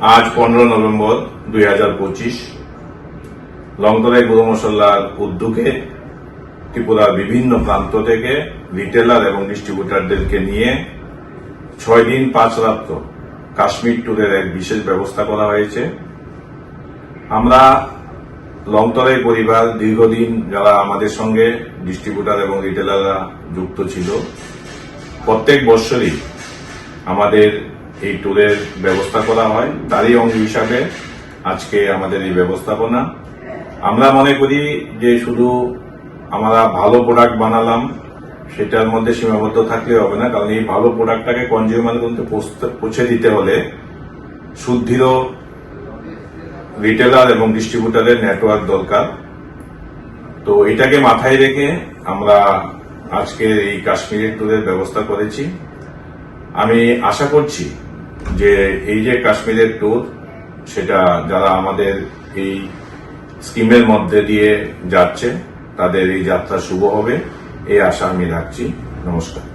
আজ পনেরো নভেম্বর দুই হাজার পঁচিশ। লংতরাই গুঁড়ো মশলার উদ্যোগে ত্রিপুরার বিভিন্ন প্রান্ত থেকে রিটেলার এবং ডিস্ট্রিবিউটারদেরকে নিয়ে ছয় দিন পাঁচ রাত্র কাশ্মীর ট্যুরের এক বিশেষ ব্যবস্থা করা হয়েছে। আমরা লংতরাই পরিবার দীর্ঘদিন যারা আমাদের সঙ্গে ডিস্ট্রিবিউটার এবং রিটেলাররা যুক্ত ছিল, প্রত্যেক বৎসরই আমাদের এই ট্যুরের ব্যবস্থা করা হয়, তারই অঙ্গ হিসাবে আজকে আমাদের এই ব্যবস্থাপনা। আমরা মনে করি যে শুধু আমরা ভালো প্রোডাক্ট বানালাম, সেটার মধ্যে সীমাবদ্ধ থাকলে হবে না, কারণ এই ভালো প্রোডাক্টটাকে কনজিউমার কিন্তু পৌঁছে দিতে হলে সুদৃঢ় রিটেলার এবং ডিস্ট্রিবিউটারের নেটওয়ার্ক দরকার। তো এটাকে মাথায় রেখে আমরা আজকে এই কাশ্মীরের ট্যুরের ব্যবস্থা করেছি। আমি আশা করছি যে এই যে কাশ্মীরের ট্যুর সেটা যারা আমাদের এই স্কিমের মধ্যে দিয়ে যাচ্ছে, তাদের এই যাত্রা শুভ হবে। এই আশা আমি রাখছি। নমস্কার।